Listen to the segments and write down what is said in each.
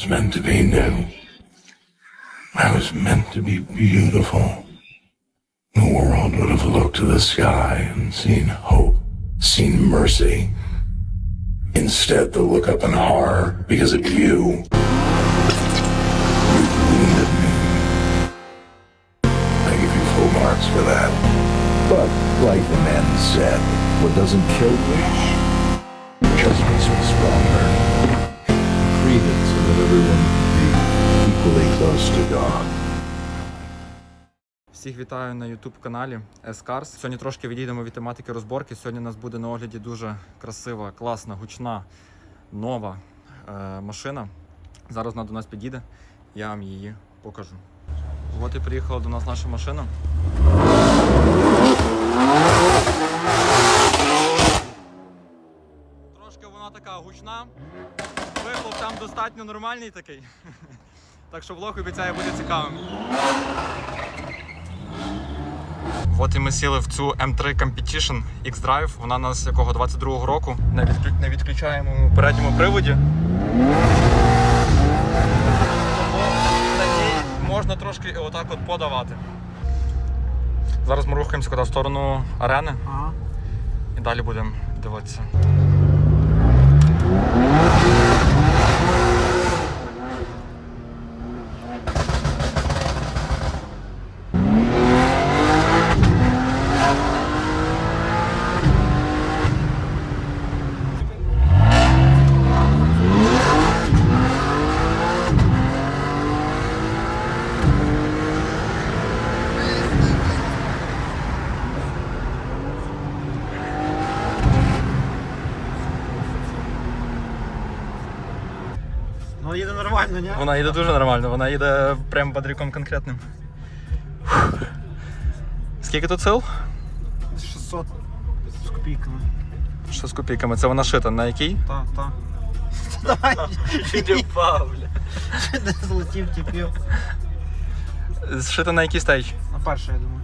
was meant to be new. I was meant to be beautiful. The world would have looked to the sky and seen hope, seen mercy. Instead, they'll look up in horror because of you. You wounded me. I give you full marks for that. But, like the man said, what doesn't kill you everyone be equally close to God. Всіх вітаю на YouTube каналі S-Cars. Сьогодні трошки відійдемо від тематики розборки. Сьогодні у нас буде на огляді дуже красива, класна, гучна, нова е, машина. Зараз вона до нас підійде, я вам її покажу. От і приїхала до нас наша машина. Вона така гучна. Вихлоп там достатньо нормальний такий. Так що влог обіцяє бути цікавим. От і ми сіли в цю M3 Competition X-Drive. Вона у нас якого 22-го року на, відклю... на відключаємому передньому приводі. Можна трошки отак от подавати. Зараз ми рухаємося куди в сторону арени Ага. і далі будемо дивитися. Mm-hmm. Нормально, ні? Вона їде дуже нормально, вона їде прям бодряком конкретним. Скільки тут сил? 600 з копійками. Що з копійками? Це вона шита на якій? Та, та. Давай. Чуть впав, бля. Не злетів, тіпів. Зшита на який стейдж? На перше, я думаю.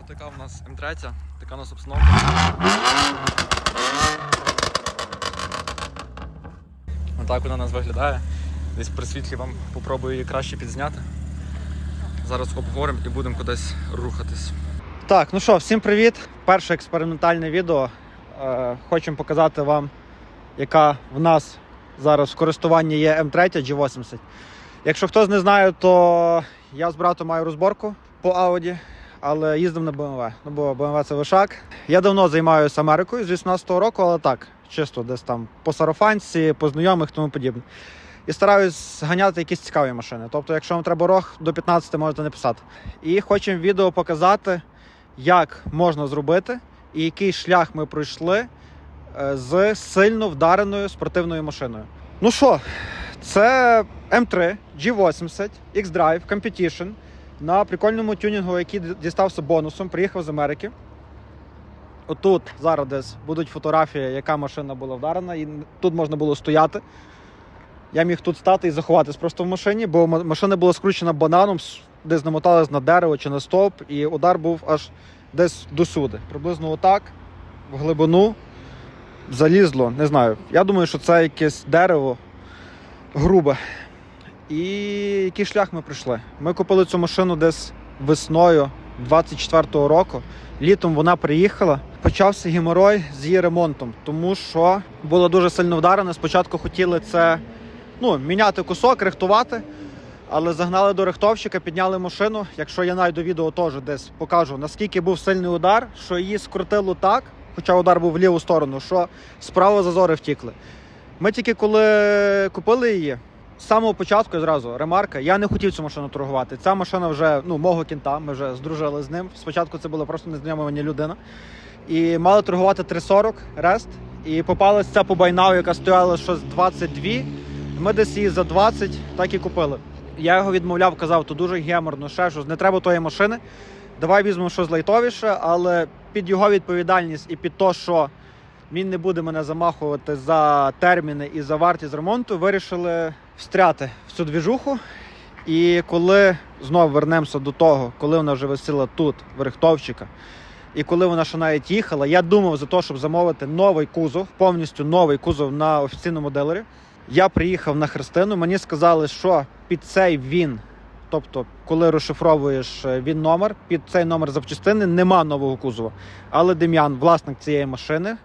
Отака в нас М3, така у нас обстановка. Отак вона у нас виглядає. Десь при світлі вам попробую її краще підзняти. Зараз обговоримо і будемо кудись рухатись. Так, ну що, всім привіт. Перше експериментальне відео. Е, хочемо показати вам, яка в нас зараз в користуванні є М3 G80. Якщо хтось не знає, то я з братом маю розборку по Audi, але їздив на BMW. Ну, бо BMW це вишак. Я давно займаюся Америкою з 18-го року, але так, чисто десь там по сарафанці, по знайомих тому подібне. І стараюсь ганяти якісь цікаві машини. Тобто, якщо вам треба рог до 15, можете написати. І хочемо відео показати, як можна зробити і який шлях ми пройшли е, з сильно вдареною спортивною машиною. Ну що, це M3 G80 X-Drive Competition на прикольному тюнінгу, який дістався бонусом, приїхав з Америки. Отут зараз десь будуть фотографії, яка машина була вдарена, і тут можна було стояти. Я міг тут стати і заховатись просто в машині, бо машина була скручена бананом, десь намоталась на дерево чи на стовп, і удар був аж десь досюди. Приблизно отак, в глибину залізло, не знаю. Я думаю, що це якесь дерево грубе. І який шлях ми пройшли? Ми купили цю машину десь весною 24-го року. Літом вона приїхала. Почався геморой з її ремонтом, тому що було дуже сильно вдарено. Спочатку хотіли це ну, міняти кусок, рихтувати. Але загнали до рихтовщика, підняли машину. Якщо я знайду відео, теж десь покажу, наскільки був сильний удар, що її скрутило так, хоча удар був в ліву сторону, що справа зазори втікли. Ми тільки коли купили її, з самого початку зразу ремарка, я не хотів цю машину торгувати. Ця машина вже ну, мого кінта, ми вже здружили з ним. Спочатку це була просто незнайома людина. І мали торгувати 340 рест. І попалась ця по байнау, яка стояла щось 22. Ми десь її за 20 так і купили. Я його відмовляв, казав, то дуже геморно, ще щось, не треба тої машини. Давай візьмемо щось лайтовіше, але під його відповідальність і під те, що він не буде мене замахувати за терміни і за вартість ремонту, вирішили встряти в цю двіжуху. І коли знову вернемося до того, коли вона вже висіла тут, в Рихтовчика, і коли вона ще навіть їхала, я думав за те, щоб замовити новий кузов, повністю новий кузов на офіційному дилері. Я приїхав на Христину. Мені сказали, що під цей він, тобто, коли розшифровуєш е, він номер, під цей номер запчастини нема нового кузова. Але Дем'ян, власник цієї машини,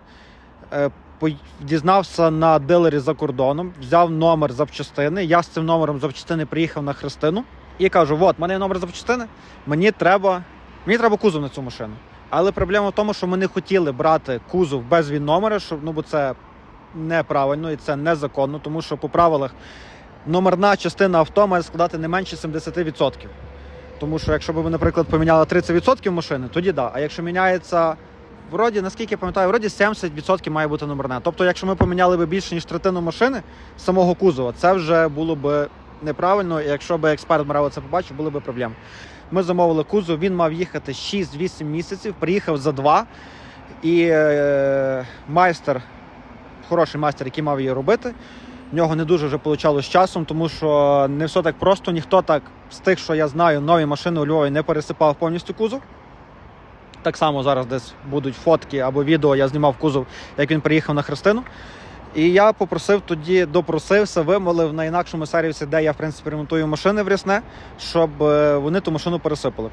дізнався на дилері за кордоном, взяв номер запчастини. Я з цим номером запчастини приїхав на Христину і кажу: от, в мене є номер запчастини, мені треба, мені треба кузов на цю машину. Але проблема в тому, що ми не хотіли брати кузов без він номера, щоб ну бо це неправильно і це незаконно, тому що по правилах номерна частина авто має складати не менше 70%. Тому що якщо б ви, наприклад, поміняли 30% машини, тоді да. А якщо міняється, вроді, наскільки я пам'ятаю, вроді 70% має бути номерне. Тобто, якщо ми поміняли б більше ніж третину машини самого кузова, це вже було б неправильно. І якщо б експерт Мраво це побачив, були б проблеми. Ми замовили кузов, він мав їхати 6-8 місяців, приїхав за 2. І е, майстер, хороший майстер, який мав її робити, в нього не дуже вже вийшло з часом, тому що не все так просто. Ніхто так з тих, що я знаю, нові машини у Львові не пересипав повністю кузов. Так само зараз десь будуть фотки або відео, я знімав кузов, як він приїхав на Христину. І я попросив тоді, допросився, вимолив на інакшому сервісі, де я в принципі ремонтую машини в Рясне, щоб е, вони ту машину пересипали.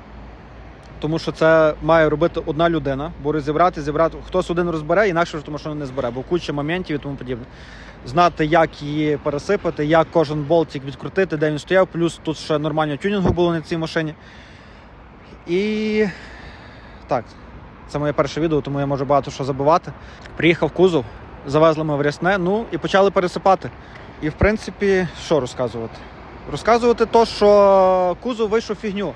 Тому що це має робити одна людина, бо розібрати, зібрати хтось один розбере, інакше ж ту машину не збере, бо куча моментів і тому подібне. Знати, як її пересипати, як кожен болтик відкрутити, де він стояв. Плюс тут ще нормально тюнінгу було на цій машині. І так, це моє перше відео, тому я можу багато що забувати. Приїхав кузов, завезли ми в рясне, ну і почали пересипати. І в принципі, що розказувати? Розказувати то, що кузов вийшов фігню.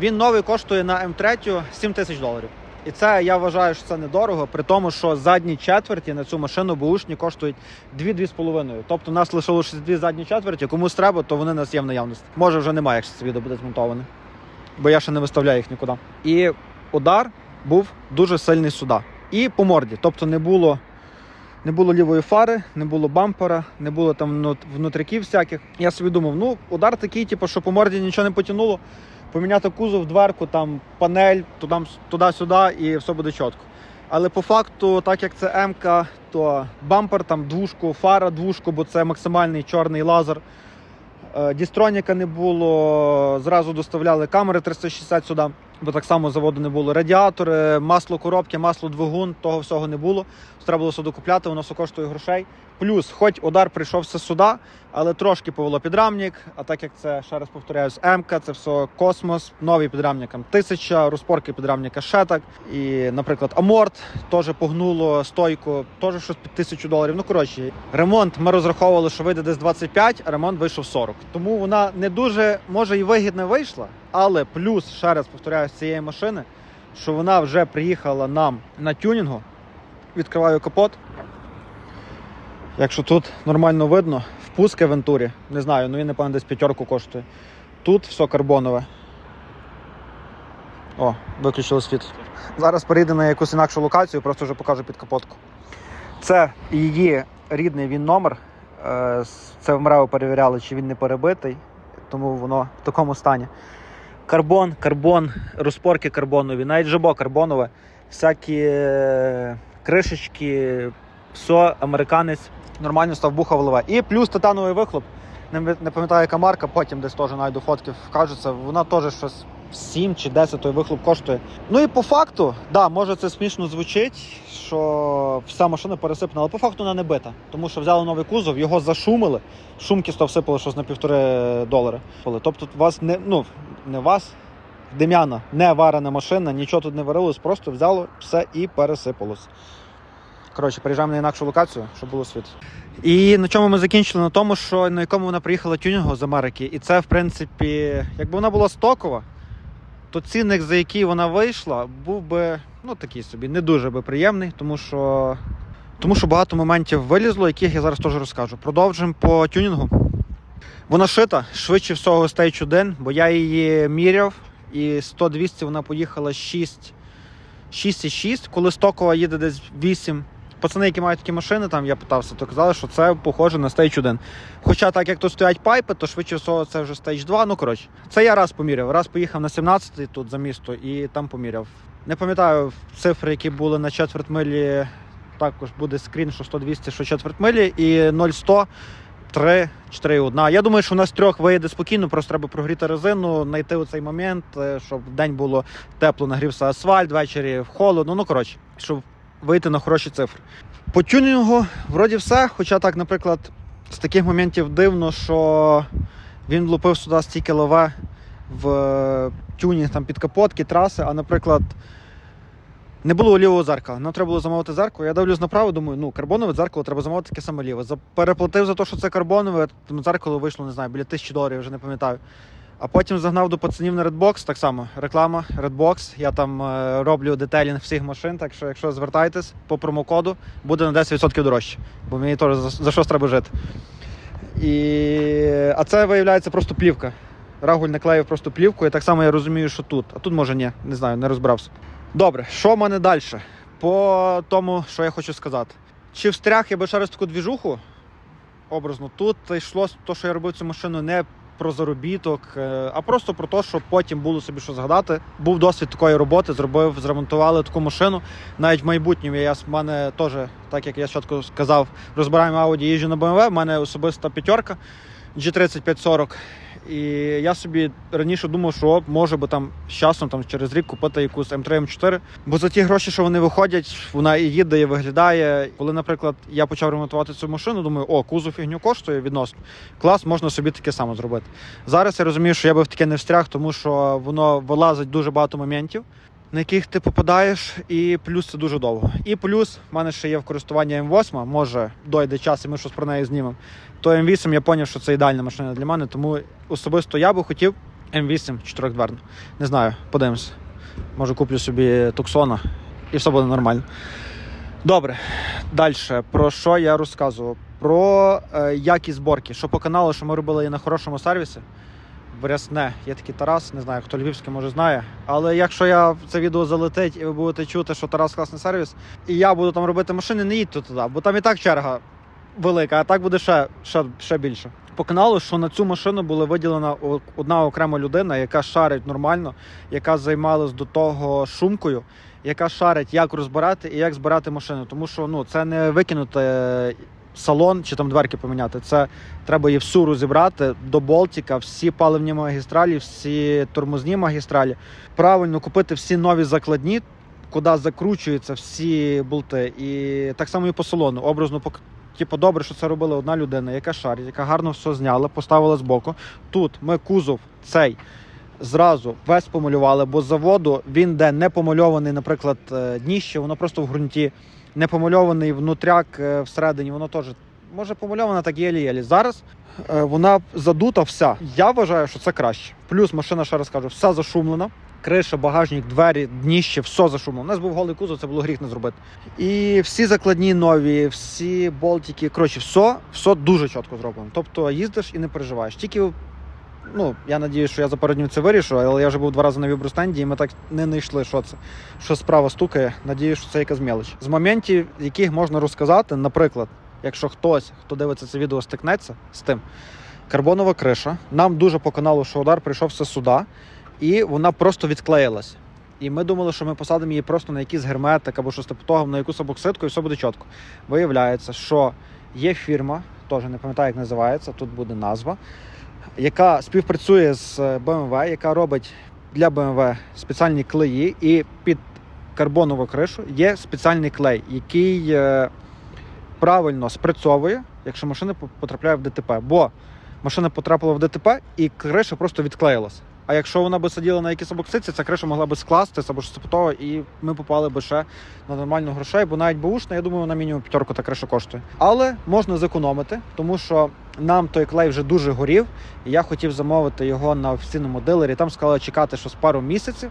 Він новий коштує на М3 7 тисяч доларів. І це я вважаю, що це недорого, при тому, що задні четверті на цю машину бушні коштують 2-2,5. Тобто нас лишилося дві задні четверті. Комусь треба, то вони нас є в наявності. Може вже немає, якщо це відео буде змонтоване. Бо я ще не виставляю їх нікуди. І удар був дуже сильний сюди. І по морді. Тобто не було, не було лівої фари, не було бампера, не було там внут- внутріків всяких. Я собі думав, ну удар такий, типу, що по морді нічого не потягнуло поміняти кузов, дверку, там панель, туди- туди-сюди і все буде чітко. Але по факту, так як це М, то бампер там двушку, фара двушку, бо це максимальний чорний лазер. Е, Дістроніка не було, зразу доставляли камери 360 сюди, бо так само заводу не було. Радіатори, масло коробки, масло двигун, того всього не було. Треба було все докупляти, воно все коштує грошей. Плюс, хоч удар прийшовся сюди, але трошки повело підрамник. А так як це, ще раз повторяюсь, м це все космос, новий підрамник там тисяча, розпорки підрамника ще так. І, наприклад, Аморт теж погнуло стойку, теж щось під тисячу доларів. Ну коротше, ремонт ми розраховували, що вийде десь 25, а ремонт вийшов 40. Тому вона не дуже може і вигідно вийшла, але плюс, ще раз повторяю, з цієї машини, що вона вже приїхала нам на тюнінгу. Відкриваю капот. Якщо тут нормально видно, впуск Вентурі, не знаю, ну він, напевно, десь п'ятерку коштує. Тут все карбонове. О, виключили світ. Зараз перейдемо на якусь інакшу локацію, просто вже покажу під капотку. Це її рідний він номер. Е, Це в МРЕО перевіряли, чи він не перебитий, тому воно в такому стані. Карбон, карбон, розпорки карбонові, навіть жабо карбонове, всякі е, кришечки, все, американець нормально став буха вливе. І плюс титановий вихлоп. Не, не пам'ятаю, яка марка, потім десь теж знайду фотки, вкажеться. Вона теж щось 7 чи 10 той вихлоп коштує. Ну і по факту, да, може це смішно звучить, що вся машина пересипана, але по факту вона не бита. Тому що взяли новий кузов, його зашумили, шумки то всипали щось на півтори долари. Тобто вас не, ну, не вас, Дем'яна, не варена машина, нічого тут не варилось, просто взяло все і пересипалось. Коротше, переїжджаємо на інакшу локацію, щоб було світ. І на чому ми закінчили? На тому, що на якому вона приїхала тюнінгу з Америки. І це, в принципі, якби вона була стокова, то цінник, за який вона вийшла, був би ну, такий собі, не дуже би приємний, тому що, тому що багато моментів вилізло, яких я зараз теж розкажу. Продовжимо по тюнінгу. Вона шита, швидше всього Stage 1, бо я її міряв, і 100-200 вона поїхала 6, 6,6, коли стокова їде десь 8. Пацани, які мають такі машини, там я питався, то казали, що це похоже на Stage 1. Хоча так як тут стоять пайпи, то швидше всього це вже Stage 2. Ну коротше, це я раз поміряв. Раз поїхав на 17 тут за місто і там поміряв. Не пам'ятаю цифри, які були на четверть милі. Також буде скрін, що 100-200, що четверть милі, і 0-100, 3, 4, 1. Я думаю, що у нас трьох виїде спокійно, просто треба прогріти резину, знайти оцей момент, е, щоб в день було тепло, нагрівся асфальт, ввечері холодно. Ну коротше, щоб вийти на хороші цифри. По тюнінгу вроді все. Хоча так, наприклад, з таких моментів дивно, що він влупив сюди стільки лаве в е, тюнінг там під капотки, траси, а, наприклад, не було лівого зеркала. Нам треба було замовити зеркало. Я дивлюсь направо, думаю, ну, карбонове дзеркало треба замовити таке саме ліве. Переплатив за те, що це карбонове, тому дзеркало вийшло, не знаю, біля тисячі доларів, вже не пам'ятаю. А потім загнав до пацанів на Redbox, так само, реклама Redbox. Я там е, роблю детелінг всіх машин, так що якщо звертайтесь по промокоду, буде на 10% дорожче, бо мені теж за, за щось треба жити. І... А це виявляється просто плівка. Рагуль наклеїв просто плівку, і так само я розумію, що тут. А тут може ні, не знаю, не розбирався. Добре, що в мене далі? По тому, що я хочу сказати. Чи встряг я би ще раз таку двіжуху? Образно, тут йшло те, що я робив цю машину не про заробіток, е, а просто про те, щоб потім було собі що згадати. Був досвід такої роботи, зробив, зремонтували таку машину. Навіть в майбутньому я в мене теж, так як я спочатку сказав, розбираємо Audi, їжджу на BMW, в мене особиста п'ятерка G3540. І я собі раніше думав, що може би там з часом, там через рік купити якусь М3 М4. Бо за ті гроші, що вони виходять, вона і їде, і виглядає. Коли, наприклад, я почав ремонтувати цю машину, думаю, о, кузов фігню коштує відносно. Клас, можна собі таке саме зробити. Зараз я розумію, що я би в таке не встряг, тому що воно вилазить дуже багато моментів. На яких ти попадаєш, і плюс це дуже довго. І плюс в мене ще є в користуванні М8, може дойде час, і ми щось про неї знімемо. То М8 я зрозумів, що це ідеальна машина для мене, тому особисто я би хотів М8 чотирьхдверну. Не знаю, подивимось. Може куплю собі Туксона і все буде нормально. Добре, далі. Про що я розказував? Про е, якість зборки. Що по каналу, що ми робили на хорошому сервісі. В Рясне є такий Тарас, не знаю, хто львівський може знає. Але якщо я це відео залетить і ви будете чути, що Тарас класний сервіс, і я буду там робити машини, не їдьте туди, бо там і так черга велика, а так буде ще, ще, ще більше. По каналу, що на цю машину була виділена одна окрема людина, яка шарить нормально, яка займалась до того шумкою, яка шарить, як розбирати і як збирати машину. Тому що ну, це не викинути салон чи там дверки поміняти. Це треба її всю розібрати до болтика, всі паливні магістралі, всі тормозні магістралі. Правильно купити всі нові закладні, куди закручуються всі болти. І так само і по салону. Образно пок- Типу, добре, що це робила одна людина, яка шарить, яка гарно все зняла, поставила збоку. Тут ми кузов цей зразу весь помалювали, бо з заводу він де не помальований, наприклад, е, дніще, воно просто в ґрунті, не помальований внутряк е, всередині, воно теж може помальована так єлі-єлі. Зараз е, вона задута вся. Я вважаю, що це краще. Плюс машина, ще раз кажу, вся зашумлена. Криша, багажник, двері, дніще, все зашумлено. У нас був голий кузов, це було гріх не зробити. І всі закладні нові, всі болтики, коротше, все, все дуже чітко зроблено. Тобто їздиш і не переживаєш. Тільки, ну, я надію, що я за пару днів це вирішу, але я вже був два рази на вібростенді, і ми так не знайшли, що це. Що справа стукає. Надію, що це якась мелоч. З моментів, яких можна розказати, наприклад, якщо хтось, хто дивиться це відео, стикнеться з тим, карбонова криша. Нам дуже по що удар прийшовся сюди, і вона просто відклеїлась. І ми думали, що ми посадимо її просто на якийсь герметик або щось типу того, на якусь бокситку, і все буде чітко. Виявляється, що є фірма, теж не пам'ятаю, як називається, тут буде назва, яка співпрацює з BMW, яка робить для BMW спеціальні клеї, і під карбонову кришу є спеціальний клей, який е, правильно спрацьовує, якщо машина потрапляє в ДТП. Бо машина потрапила в ДТП і криша просто відклеїлась. А якщо вона би сиділа на якійсь боксиці, ця криша могла би скластися або щось і ми попали би ще на нормальну грошей, бо навіть бушна, я думаю, на мінімум п'ятерку та криша коштує. Але можна зекономити, тому що нам той клей вже дуже горів, і я хотів замовити його на офіційному дилері. Там сказали чекати щось пару місяців,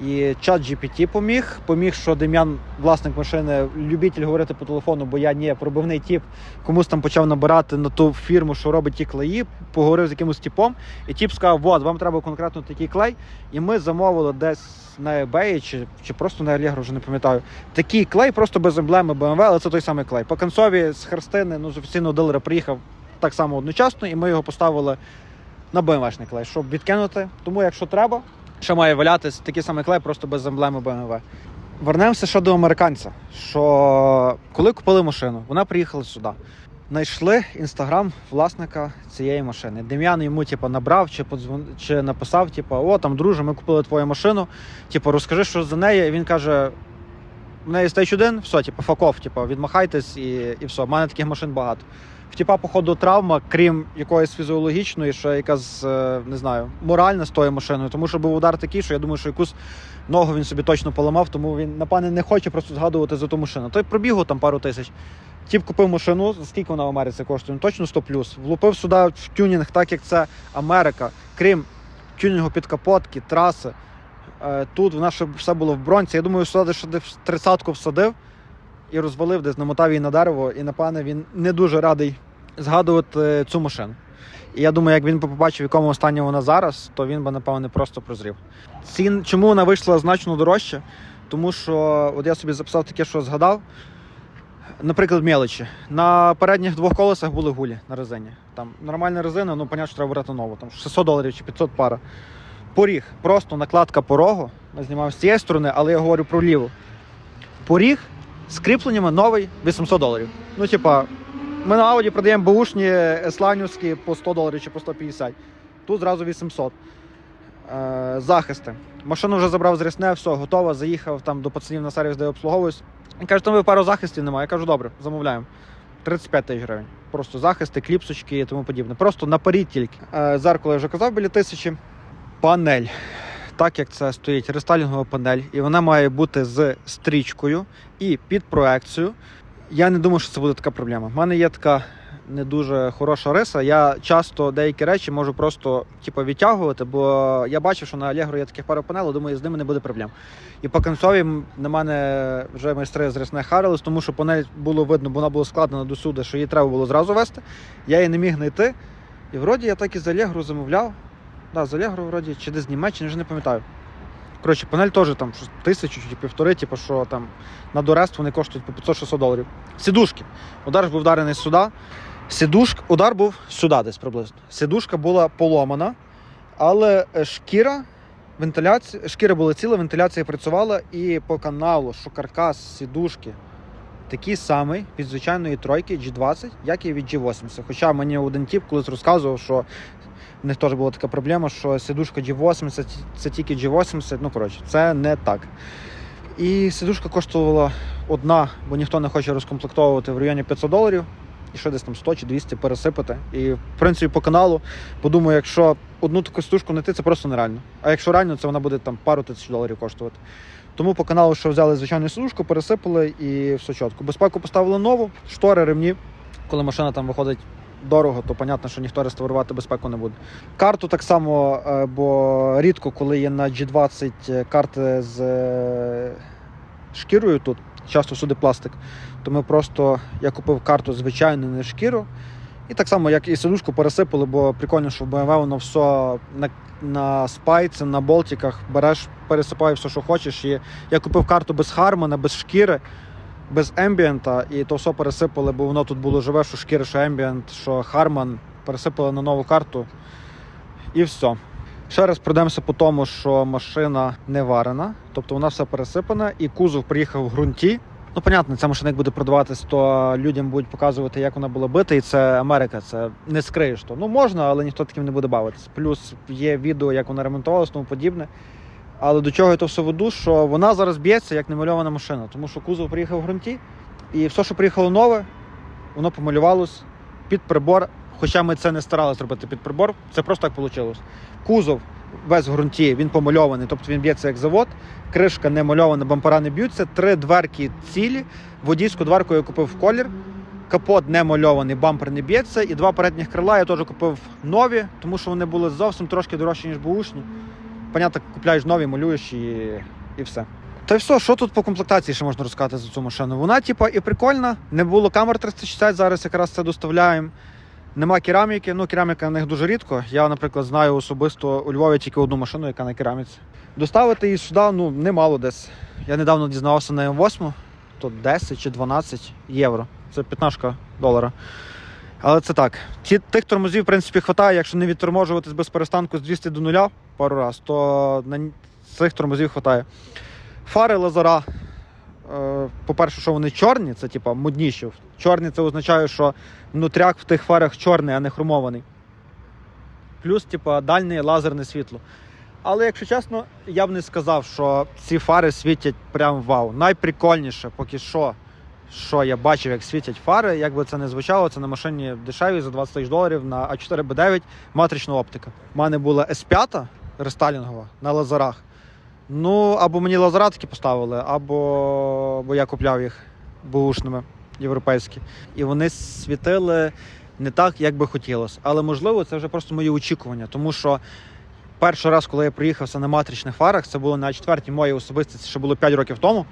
І чат GPT поміг. Поміг, що Дем'ян, власник машини, любитель говорити по телефону, бо я ні, пробивний тіп, комусь там почав набирати на ту фірму, що робить ті клеї, поговорив з якимось типом, і тіп сказав, от, вам треба конкретно такий клей. І ми замовили десь на eBay чи, чи просто на Allegro, вже не пам'ятаю. Такий клей, просто без емблеми BMW, але це той самий клей. По концові з Херстини, ну, з офіційного дилера приїхав так само одночасно, і ми його поставили на BMW-шний клей, щоб відкинути. Тому, якщо треба, ще має валятись такий самий клей, просто без емблеми BMW. Вернемося ще до американця. Що коли купили машину, вона приїхала сюди. Знайшли інстаграм власника цієї машини. Дем'ян йому типу, набрав чи подзвон... чи написав: типу, о, там, друже, ми купили твою машину. Типу, розкажи, що за неї. І він каже: в неї стейдж один, все, типу, факов, типу, відмахайтесь і, і все. У мене таких машин багато. В типа, походу, травма, крім якоїсь фізіологічної, ще якась, е, не знаю, моральна з тою машиною, тому що був удар такий, що я думаю, що якусь ногу він собі точно поламав, тому він, напевне, не хоче просто згадувати за ту машину. Той пробігу там пару тисяч. Тіп купив машину, скільки вона в Америці коштує? Ну, точно 100 плюс. Влупив сюди в тюнінг, так як це Америка. Крім тюнінгу під капотки, траси. Е, Тут в нас все було в бронці. Я думаю, сюди ще десь тридцятку всадив і розвалив десь, намотав її на дерево, і напевне він не дуже радий згадувати цю машину. І я думаю, як він побачив, в якому стані вона зараз, то він би, напевне, просто прозрів. Цін, чому вона вийшла значно дорожче? Тому що от я собі записав таке, що згадав. Наприклад, мелочі. На передніх двох колесах були гулі на резині. Там нормальна резина, ну, понятно, що треба брати нову. Там 600 доларів чи 500 пара. Поріг, просто накладка порогу. Ми знімаємо з цієї сторони, але я говорю про ліву. Поріг з кріпленнями новий 800 доларів. Ну, типа, ми на Ауді продаємо бушні есланівські по 100 доларів чи по 150. Тут зразу 800. Е, захисти. Машину вже забрав з рісне, все, готово, заїхав там до пацанів на сервіс, де я обслуговуюсь. Він каже, там ви пару захистів немає. Я кажу, добре, замовляємо. 35 тисяч гривень. Просто захисти, кліпсочки і тому подібне. Просто наперед тільки. Е, зеркало я вже казав біля тисячі. Панель. Так як це стоїть рестайлінгова панель, і вона має бути з стрічкою і під проекцією. Я не думаю, що це буде така проблема. У мене є така не дуже хороша риса. Я часто деякі речі можу просто типу, відтягувати, бо я бачив, що на Allegro є таких пару панелей, думаю, з ними не буде проблем. І по концові на мене вже майстри з рисне харились, тому що панель було видно, бо вона була складена до суду, що її треба було зразу вести. Я її не міг знайти. І вроді я так і з Allegro замовляв. Да, з Allegro вроді, чи десь з Німеччини, вже не пам'ятаю. Коротше, панель теж там тисячу чи півтори, типу, що там на дорест вони коштують по 500-600 доларів. Сідушки. Удар був вдарений сюди. Сідушка, удар був сюди десь приблизно. Сідушка була поломана, але е, шкіра, вентиляція, шкіра була ціла, вентиляція працювала, і по каналу, що каркас сідушки такий самий від звичайної тройки G20, як і від G80. Хоча мені один тіп колись розказував, що в них теж була така проблема, що сідушка G80 це тільки G80. Ну, коротше, це не так. І сидушка коштувала одна, бо ніхто не хоче розкомплектовувати в районі 500 доларів. І що десь там 100 чи 200 пересипати. І в принципі по каналу подумаю, якщо одну таку сидушку знайти, це просто нереально. А якщо реально, це вона буде там пару тисяч доларів коштувати. Тому по каналу, що взяли звичайну сидушку, пересипали і все чітко. Безпеку поставили нову, штори, ремні. Коли машина там виходить дорого, то понятно, що ніхто реставрувати безпеку не буде. Карту так само, е, бо рідко, коли є на G20 карти з е, шкірою тут, часто сюди пластик, то ми просто я купив карту звичайну, не шкіру. І так само, як і сидушку пересипали, бо прикольно, що в BMW воно все на, на спайці, на болтиках береш, пересипаєш все, що хочеш. І я купив карту без Хармона, без шкіри, без ембієнта, і то все пересипали, бо воно тут було живе, що шкіра, що ембієнт, що Харман. Пересипали на нову карту. І все. Ще раз пройдемося по тому, що машина не варена, тобто вона все пересипана, і кузов приїхав в ґрунті. Ну, понятно, ця машина як буде продаватись, то людям будуть показувати, як вона була бита, і це Америка, це не скриєш то. Ну можна, але ніхто таким не буде бавитись. Плюс є відео, як вона ремонтувалась, тому подібне. Але до чого я то все веду, що вона зараз б'ється як немальована машина, тому що кузов приїхав в ґрунті, і все, що приїхало нове, воно помалювалось під прибор. Хоча ми це не старалися зробити під прибор, це просто так вийшло. Кузов весь в ґрунті, він помальований, тобто він б'ється як завод, кришка не мальована, бампера не б'ються, три дверки цілі, водійську дверку я купив в колір, капот не мальований, бампер не б'ється, і два передніх крила я теж купив нові, тому що вони були зовсім трошки дорожчі, ніж бушні. Понятно, купляєш нові, малюєш і, і все. Та й все, що тут по комплектації ще можна розказати за цю машину? Вона, типа, і прикольна. Не було камер 360, зараз якраз це доставляємо. Нема кераміки, ну кераміка на них дуже рідко. Я, наприклад, знаю особисто у Львові тільки одну машину, яка на кераміці. Доставити її сюди ну, немало десь. Я недавно дізнавався на М8, то 10 чи 12 євро. Це 15 долара. Але це так. Тих тормозів, в принципі, вистачає, якщо не відторможуватись без перестанку з 200 до 0 пару раз, то на цих тормозів вистачає. Фари лазера. Е, По-перше, що вони чорні, це типа модніші. Чорні це означає, що внутряк в тих фарах чорний, а не хромований. Плюс, типа, дальнє лазерне світло. Але, якщо чесно, я б не сказав, що ці фари світять прям вау. Найприкольніше, поки що, що я бачив, як світять фари, як би це не звучало, це на машині дешеві за 20 тисяч доларів на А4Б9 матрична оптика. У мене була S5 рестайлінгова на лазерах. Ну, або мені лазера такі поставили, або бо я купляв їх бушними європейські. І вони світили не так, як би хотілося. Але можливо, це вже просто мої очікування, тому що. Перший раз, коли я приїхався на матричних фарах, це було на четвертій моїй особистості, ще було 5 років тому.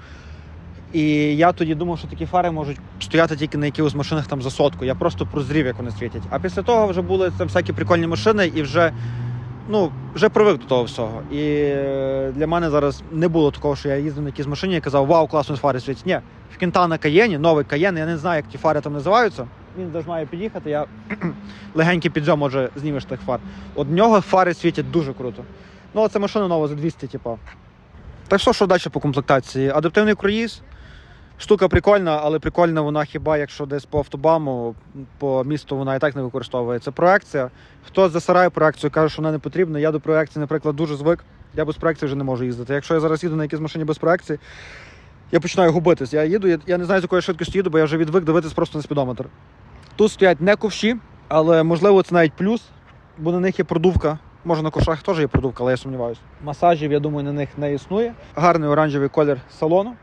І я тоді думав, що такі фари можуть стояти тільки на якихось машинах там за сотку. Я просто прозрів, як вони світять. А після того вже були там всякі прикольні машини, і вже ну, вже привик до того всього. І е, для мене зараз не було такого, що я їздив на якійсь машині і казав, вау, класно фари світять. Ні, в Кентана Каєні, новий Каєн, я не знаю, як ті фари там називаються. Він десь має під'їхати, я легенький підзьом, може, знімеш тих фар. От в нього фари світять дуже круто. Ну, а це машина нова за 200, типу. Так що, що далі по комплектації? Адаптивний круїз. Штука прикольна, але прикольна вона хіба якщо десь по автобаму, по місту вона і так не використовується. Проекція. Хто засирає проекцію, каже, що вона не потрібна. Я до проекції, наприклад, дуже звик. Я без проекції вже не можу їздити. Якщо я зараз їду на якійсь машині без проекції, я починаю губитись. Я їду, я, я не знаю, з якою швидкістю їду, бо я вже відвик дивитись просто на спідометр. Тут стоять не ковші, але можливо це навіть плюс, бо на них є продувка. Може на ковшах теж є продувка, але я сумніваюся. Масажів, я думаю, на них не існує. Гарний оранжевий колір салону.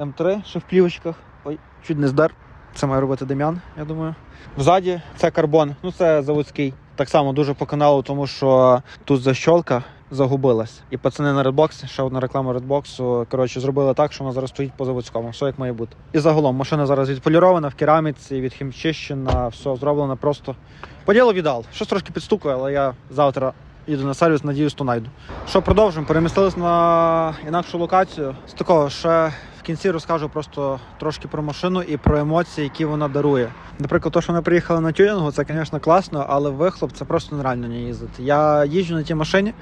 М3 ще в плівочках. Ой, чуть не здер. Це має робити Дем'ян, я думаю. Взаді це карбон. Ну це заводський. Так само дуже по каналу, тому що тут защолка загубилась. І пацани на Redbox, ще одна реклама Redbox, коротше, зробили так, що вона зараз стоїть по заводському. Все як має бути. І загалом машина зараз відполірована в кераміці, відхімчищена, все зроблено просто. По ділу віддал. Щось трошки підстукує, але я завтра їду на сервіс, надіюсь, то найду. Що продовжимо? Перемістились на інакшу локацію. З такого ще в кінці розкажу просто трошки про машину і про емоції, які вона дарує. Наприклад, то, що ми приїхали на тюнінгу, це, звісно, класно, але вихлоп це просто нереально не їздити. Я їжджу на тій машині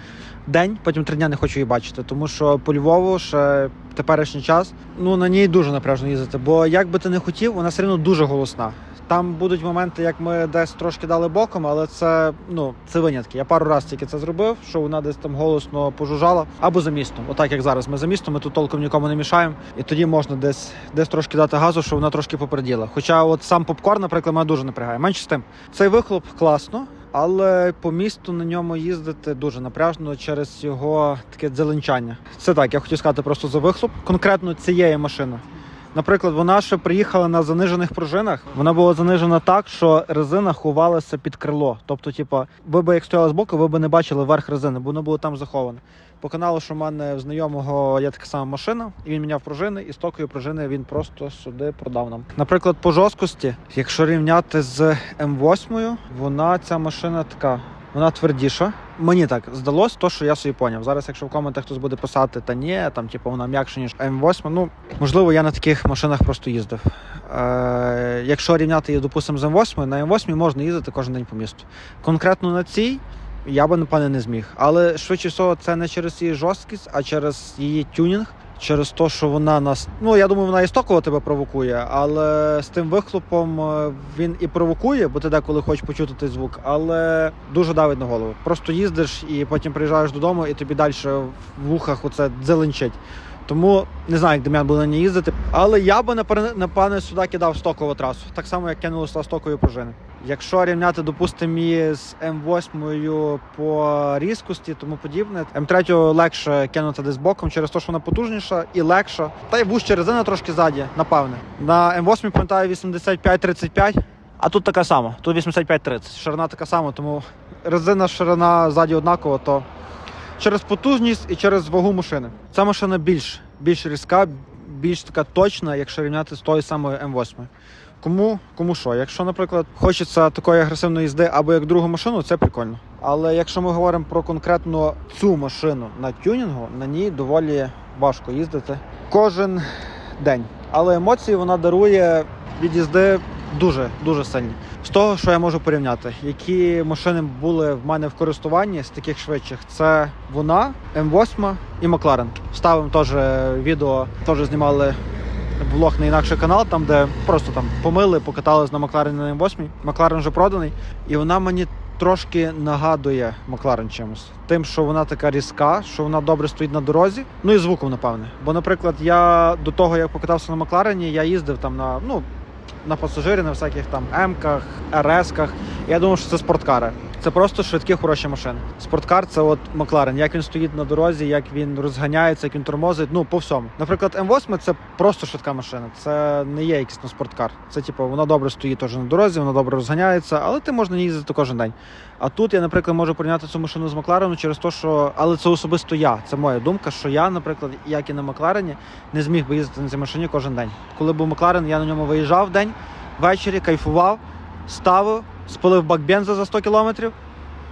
день, потім три дня не хочу її бачити, тому що по Львову ще теперішній час ну на ній дуже напряжно їздити. Бо як би ти не хотів, вона все одно дуже голосна. Там будуть моменти, як ми десь трошки дали боком, але це ну це винятки. Я пару разів тільки це зробив, що вона десь там голосно пожужжала або за містом. Отак як зараз. Ми за містом, ми тут толком нікому не мішаємо, і тоді можна десь десь трошки дати газу, щоб вона трошки попереділа. Хоча, от сам попкорн, наприклад, мене дуже напрягає. Менше з тим, цей вихлоп класно. Але по місту на ньому їздити дуже напряжно через його таке дзеленчання. Це так, я хотів сказати просто за вихлоп конкретно цієї машини. Наприклад, вона ще приїхала на занижених пружинах. Вона була занижена так, що резина ховалася під крило. Тобто, типа, ви б як стояли збоку, ви б не бачили верх резини, бо воно було там заховане. По що в мене в знайомого є така сама машина, і він міняв пружини, і з токою пружини він просто сюди продав нам. Наприклад, по жорсткості, якщо рівняти з М8, вона ця машина така. Вона твердіша. Мені так здалось, то що я собі поняв. Зараз, якщо в коментах хтось буде писати, та ні, там типу вона м'якша, ніж М8, ну можливо, я на таких машинах просто їздив. Е, якщо рівняти її, допустимо, з М8, на М8 можна їздити кожен день по місту. Конкретно на цій я би, напевне, не зміг. Але швидше всього, це не через її жорсткість, а через її тюнінг. Через те, що вона нас. Ну, я думаю, вона і стоково тебе провокує, але з тим вихлопом е, він і провокує, бо ти деколи хочеш почути той звук, але дуже давить на голову. Просто їздиш і потім приїжджаєш додому, і тобі далі в вухах оце дзеленчить. Тому не знаю, як Дем'ян буде на ній їздити. Але я би напевне, сюди кидав стокову трасу, так само, як кинули стокові пружини. Якщо рівняти, допустимо, її з М8 по різкості, тому подібне, М3 легше кинути десь боком через те, що вона потужніша і легша. Та й вужча резина трошки ззаді, напевне. На М8 пам'ятаю 85-35, а тут така сама, тут 85-30. Ширина така сама, тому резина, ширина ззаді однакова, то через потужність і через вагу машини. Ця машина більш, більш різка, більш така точна, якщо рівняти з тою самою М8. Кому, кому що. Якщо, наприклад, хочеться такої агресивної їзди або як другу машину, це прикольно. Але якщо ми говоримо про конкретно цю машину на тюнінгу, на ній доволі важко їздити кожен день. Але емоції вона дарує від їзди дуже дуже сильні. З того, що я можу порівняти, які машини були в мене в користуванні з таких швидших, це вона, М8 і Макларен. Ставимо теж відео, теж знімали влог на інакший канал, там де просто там помили, покатались на Макларені на М8. Макларен вже проданий, і вона мені трошки нагадує Макларен чимось. Тим, що вона така різка, що вона добре стоїть на дорозі. Ну і звуком, напевне. Бо, наприклад, я до того, як покатався на Макларені, я їздив там на ну. На пасажирі, на всяких там М-ках, РС-ках. Я думав, що це спорткари. Це просто швидкі хороші машини. Спорткар це от Макларен. Як він стоїть на дорозі, як він розганяється, як він тормозить. Ну по всьому. Наприклад, М8 це просто швидка машина. Це не є якийсь ну, спорткар. Це типу вона добре стоїть теж на дорозі, вона добре розганяється, але ти можна їздити кожен день. А тут я, наприклад, можу порівняти цю машину з Маклареном через те, що але це особисто я. Це моя думка, що я, наприклад, як і на Макларені, не зміг би їздити на цій машині кожен день. Коли був Макларен, я на ньому виїжджав день, ввечері кайфував, ставив, спалив бак бенза за 100 кілометрів,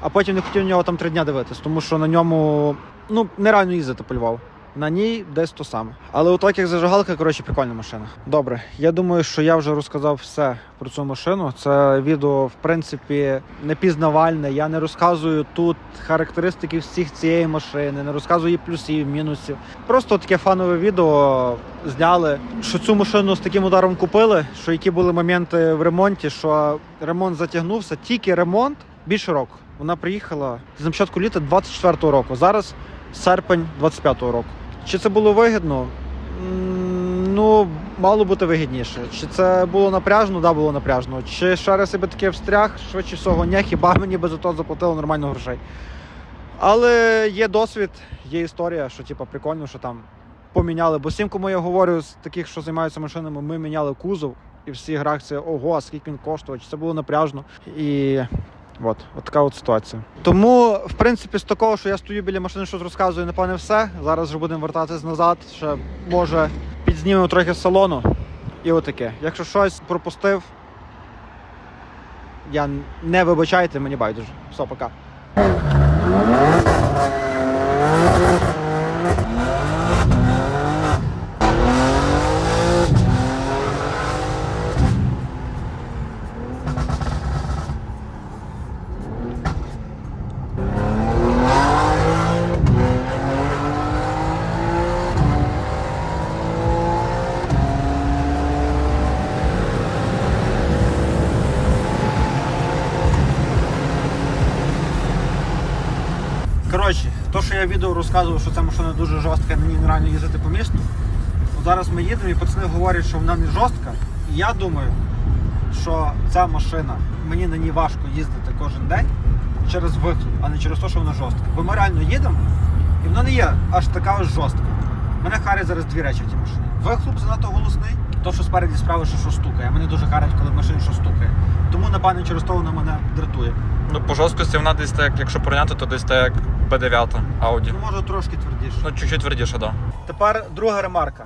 а потім не хотів на нього там три дня дивитись, тому що на ньому ну нереально їздити по Львову. На ній десь то саме. Але отак як зажигалка, коротше, прикольна машина. Добре, я думаю, що я вже розказав все про цю машину. Це відео, в принципі, не пізнавальне. Я не розказую тут характеристики всіх цієї машини, не розказую плюсів, мінусів. Просто таке фанове відео зняли, що цю машину з таким ударом купили, що які були моменти в ремонті, що ремонт затягнувся, тільки ремонт більше року. Вона приїхала на початку літа 24-го року. Зараз серпень 25-го року. Чи це було вигідно? Ну, мало бути вигідніше. Чи це було напряжно? Да, було напряжно. Чи ще раз би таке встряг, швидше всього, ні, хіба мені би за то заплатили нормально грошей. Але є досвід, є історія, що типу, прикольно, що там поміняли. Бо всім, кому я говорю з таких, що займаються машинами, ми міняли кузов, і всі грах це ого, а скільки він коштував, чи це було напряжно. І От, от така от ситуація. Тому, в принципі, з такого, що я стою біля машини, щось розказую, напевне, все. Зараз вже будемо вертатись назад. Ще може підзнімемо трохи з салону. І отаке. Якщо щось пропустив, я не вибачайте, мені байдуже. Все, пока. Коротше, то, що я відео розказував, що ця машина дуже жорстка, на ній нереально їздити по місту. От зараз ми їдемо і пацани говорять, що вона не жорстка. І я думаю, що ця машина, мені на ній важко їздити кожен день через вихлоп, а не через те, що вона жорстка. Бо ми реально їдемо, і вона не є аж така ось жорстка. Мене харять зараз дві речі в цій машині. Вихлоп занадто голосний, то, що спереді справи, що, що стукає. Мене дуже харять, коли в машині що стукає. Тому, напевно, через то вона мене дратує. Ну, по жорсткості вона десь так, якщо порівняти, то десь так як B9 Audi. Ну, може трошки твердіше. Ну, чуть-чуть твердіше, так. Да. Тепер друга ремарка.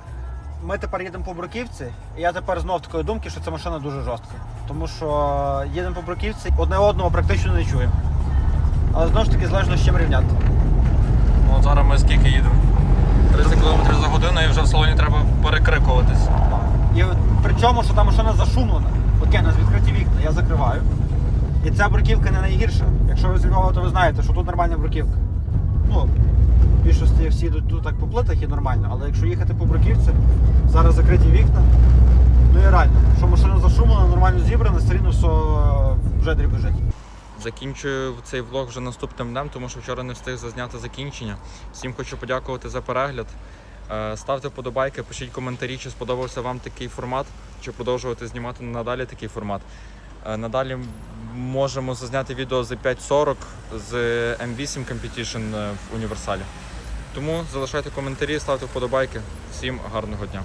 Ми тепер їдемо по Бруківці, і я тепер знов такої думки, що ця машина дуже жорстка. Тому що їдемо по Бруківці, одне одного практично не чуємо. Але знову ж таки залежно з чим рівняти. Ну, зараз ми скільки їдемо? 30 км за годину і вже в салоні треба перекрикуватись. І от при чому, що та машина зашумлена. Окей, у нас відкриті вікна, я закриваю. І ця бруківка не найгірша. Якщо ви з Львова, то ви знаєте, що тут нормальна бруківка. Ну, більшості всі йдуть тут так по плитах і нормально, але якщо їхати по бруківці, зараз закриті вікна, ну і реально, що машина зашумлена, нормально зібрана, все рівно все е, вже дрібежить. Закінчую цей влог вже наступним днем, тому що вчора не встиг зазняти закінчення. Всім хочу подякувати за перегляд. Е, Ставте вподобайки, пишіть коментарі, чи сподобався вам такий формат, чи продовжувати знімати надалі такий формат. Е, Надалі можемо зазняти відео за 5.40 з M8 Competition е, в універсалі. Тому залишайте коментарі, ставте вподобайки. Всім гарного дня!